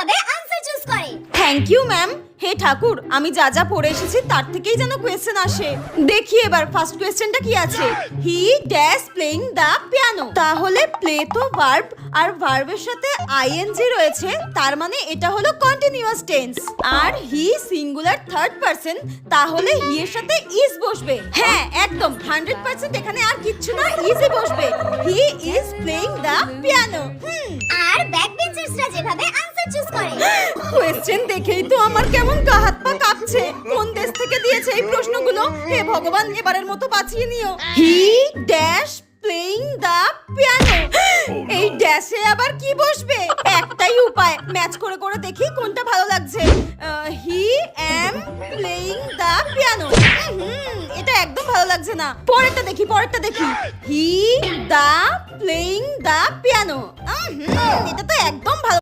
যেভাবে answer choose করে। Thank you ma'am হে ঠাকুর, আমি যা যা পড়ে এসেছি তার থেকেই যেন কোয়েশ্চেন আসে। দেখি এবার ফার্স্ট কোয়েশ্চেনটা কি আছে? He dash playing the piano তাহলে প্লে তো ভার্ব আর ভার্বের সাথে আইএনজি রয়েছে, তার মানে এটা হলো কন্টিনিউয়াস টেন্স আর হি সিঙ্গুলার থার্ড পারসন তাহলে হি এর সাথে ইজ বসবে। হ্যাঁ একদম হান্ড্রেড পার্সেন্ট এখানে আর কিচ্ছু না ইজই বসবে। He is playing the piano hmm. Question দেখেই তো আমার কেমন গা হাত পা কাঁপছে। কোন দেশ থেকে দিয়েছে এই প্রশ্নগুলো? হে ভগবান এবারের মতো বাঁচিয়ে নিও। He dash playing the piano এই ড্যাশে আবার কি বসবে? একটাই উপায়। ম্যাচ করে করে দেখি কোনটা ভালো লাগছে। He am playing the piano এটা একদম ভালো লাগছে না। পরেরটা দেখি পরেরটা দেখি। He the playing the piano এটা তো একদম ভালো